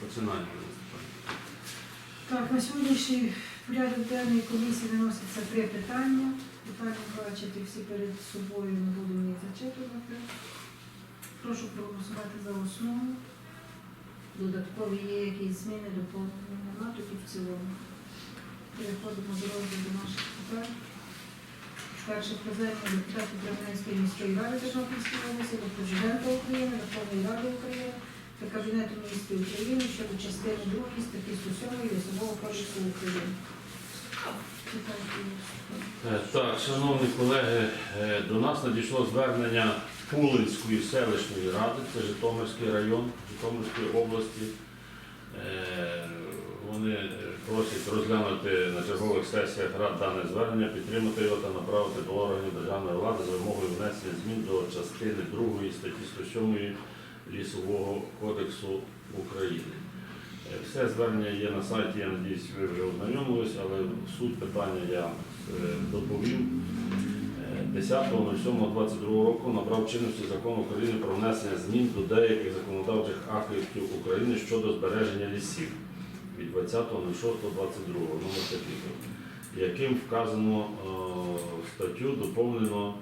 Починаємо. Так, на сьогоднішній порядок денний комісії виноситься три питання. Питання бачите всі перед собою, не буду їх зачитувати. Прошу проголосувати за основу. Додаткові є якісь зміни, доповнення нема, тоді в цілому. Переходимо до розгляду наших питань. Перше про депутатів Кременецької міської ради Тернопільської області до президента України, Верховної Ради України та Кабінету міністрів України щодо частини 2 статті 107 Лісового кодексу України. Е, Так, шановні колеги, е, до нас надійшло звернення Пулинської селищної ради, це Житомирський район Житомирської області. Е, Вони просять розглянути на чергових сесіях рад дане звернення, підтримати його та направити до органів державної влади з вимогою внесення змін до частини 2 статті 107 Лісового кодексу України. Е, Все звернення є на сайті, я надіюсь, ви вже ознайомились, але суть питання я е, доповім. Е, 10.07.22 року набрав чинності закон України про внесення змін до деяких законодавчих актів України щодо збереження лісів від 20.06.22 номер такий, яким вказано е, статтю доповнено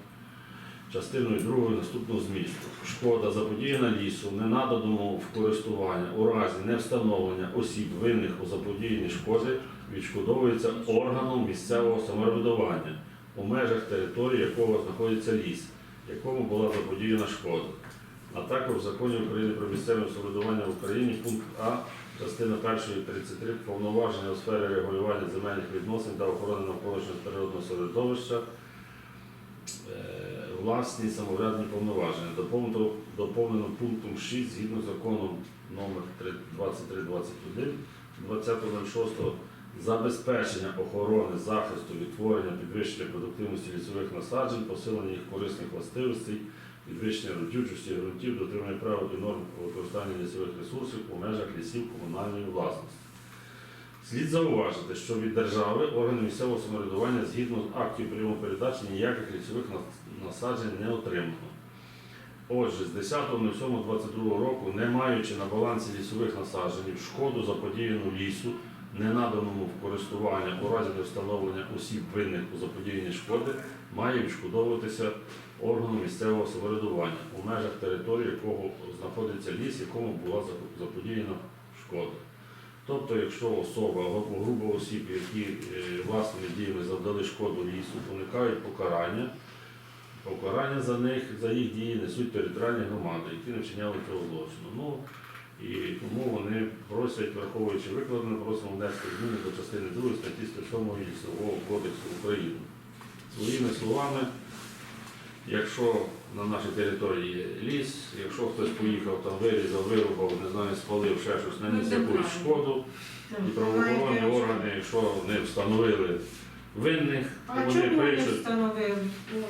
частиною 2 наступного змісту. Шкода заподіяна лісу не наданому в користування у разі невстановлення осіб винних у заподіянні шкоди відшкодовується органом місцевого самоврядування у межах території якого знаходиться ліс, якому була заподіяна шкода. А також в законі України про місцеве самоврядування в Україні пункт А, частина 1 33 повноваження у сфері регулювання земельних відносин та охорони навколишнього природного середовища е, власні самоврядні повноваження. Доповнено, доповнено пунктом 6 згідно законом номер 2321 20.06 забезпечення охорони, захисту, відтворення, підвищення продуктивності лісових насаджень, посилення їх корисних властивостей, підвищення родючості ґрунтів, дотримання правил і норм використання лісових ресурсів у межах лісів комунальної власності. Слід зауважити, що від держави органи місцевого самоврядування згідно з актів прийому передачі ніяких лісових насаджень не отримано. Отже, з 10.07.22 року, не маючи на балансі лісових насаджень шкоду заподіяну лісу, не наданому в користування у разі невстановлення осіб винних у заподіянні шкоди, має відшкодовуватися органу місцевого самоврядування у межах території, якого знаходиться ліс, якому була заподіяна шкода. Тобто, якщо особа або група осіб, які е, власними діями завдали шкоду лісу, уникають покарання, покарання за них, за їх дії несуть територіальні громади, які не вчиняли цього злочину. Ну, і тому вони просять, враховуючи викладене, просимо внести зміни до частини 2 статті 107 Лісового кодексу України. Своїми словами, якщо на нашій території є ліс, якщо хтось поїхав там, вирізав, вирубав, не знаю, спалив, ще щось, наніс Ну, якусь шкоду, і правоохоронні органи, якщо не встановили винних, то А вони чому пишуть, встановили?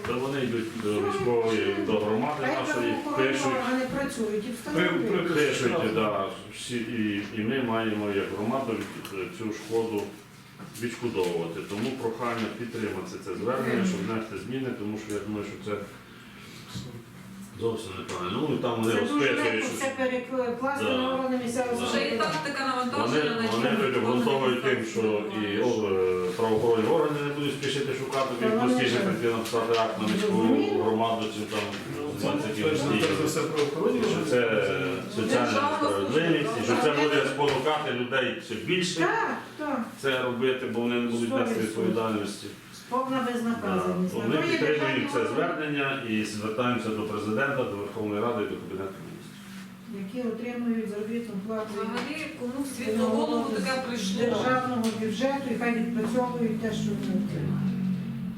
то вони йдуть до військової, до громади Хай нашої, правоохоронні пишуть, органи працюють і встановлюють. пишуть, да, всі, і, і ми маємо як громада цю шкоду відшкодовувати. Тому прохання підтримати це звернення, щоб внести зміни, тому що я думаю, що це зовсім неправильно. Ну і там вони Це дуже розписують, легко що все перекласти Да. на органи місцевого Вже і самоврядування. тактика Вони, на вони тим, що і о, е, правоохоронні органи не будуть спішити шукати, Та тим вони простіше ж- прийти написати акт на міську Розумію. громаду чи там Це 20 перш днів. за все правоохоронні Що це соціальна Державна справедливість, і що це буде спонукати людей ще більше Так, так, це робити, бо вони не будуть нести відповідальності. повна безнаказаність. Ми підтримуємо це звернення і звертаємося до президента, до Верховної Ради і до Кабінету міністрів. які отримують заробітну плату Взагалі, кому в світ голову таке з прийшло? державного бюджету і хай відпрацьовують те, що вони отримують.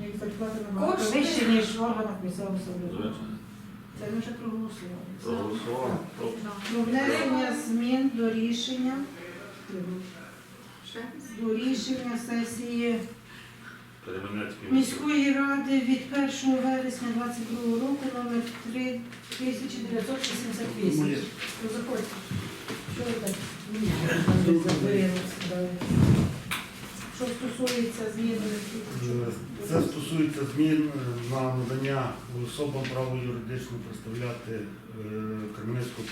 Як зарплата набагато Кошти. вище, ніж в органах місцевого самоврядування. Звичайно. Це ми вже проголосували. Проголосували. Про внесення змін до рішення до рішення сесії міської ради від 1 вересня 22 року номер 3988. Заходьте. Що ви так? Стосується зміни, Це стосується змін е, на надання особам право юридично представляти е, Кременецьку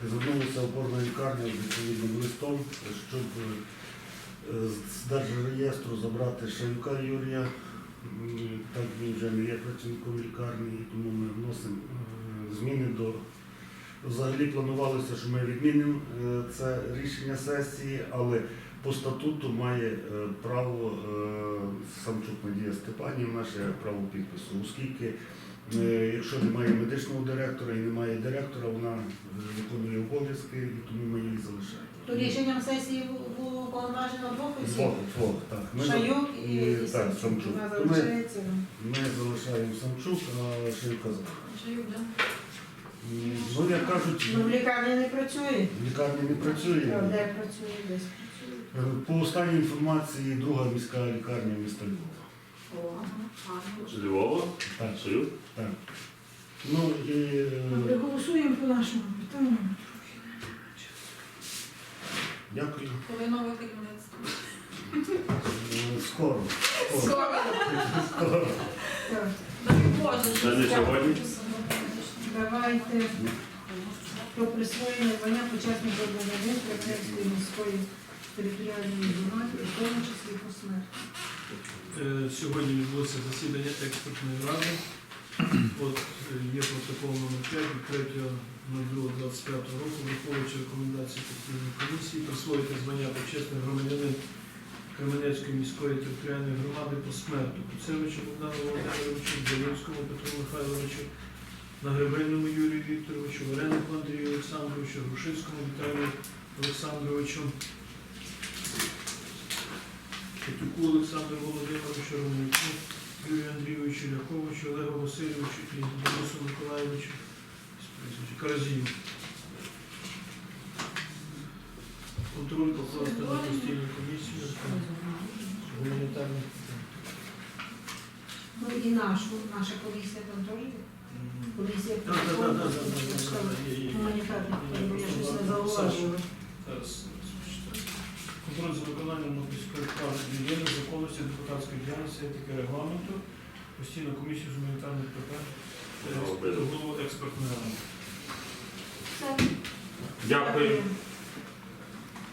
форміка Звернулася опорна лікарня з відповідним листом, щоб е, з держреєстру забрати Шевка Юрія. Так він вже не є працівником лікарні, тому ми вносимо е, зміни до. Взагалі планувалося, що ми відмінимо е, це рішення сесії, але по статуту має право Самчук Надія Степанівна ще право підпису, оскільки якщо немає медичного директора і немає директора, вона е, виконує обов'язки і тому ми її залишаємо. То рішенням сесії було повноважено двох осіб. Двох, так. Ми, Шайок і, і- так, Самчук. Ми- ми залишаємо Самчук, а за. Жив, да? Ну, як кажуть, Ну, в лікарні не працює. в лікарні не працює. Де працює, десь працює. Е, По останній інформації, друга міська лікарня міста Львова. З Львова? Так, Союз? так. Ну і е, Добре, голосуємо по нашому питанню. дякую. Коли нове керівництво. Е, Скоро. Скоро. Скоро. Так, Дай Боже. Це не сьогодні? давайте про присвоєння звання почасника один Кремлівської міської територіальної громади, в тому числі посмертно. Е, Сьогодні відбулося засідання експертної ради. От е, є протокол номер 5 від 3.02.25 року, враховуючи рекомендації постійної комісії, присвоїти звання почесний громадянин Кременецької міської територіальної громади посмертно Куцевичу Богдану Володимировичу, Зеленському Петру Михайловичу, Нагребельному Юрію Вікторовичу, Варенику Андрію Олександровичу, Грушицькому Віталію Олександровичу, Олександру Володимировичу, Романюку, Юрію Андрійовичу, Ляховичу, Олегу Васильовичу і Денису Миколаївичу, прізвище, Каразію. Контроль покласти на постійну комісію гуманітарних. Ну і нашу, наша комісія там теж є? Комісія Так, так, так, так, так, так, так, так, є, є, є. гуманітарних питань, я щось не зауважила. Зараз, зараз почитаю. Контроль за виконанням міської справи людини, незаконності депутатської діяльності, етики регламенту, постійну комісію з гуманітарних питань, е, голову експертної ради. Дякую.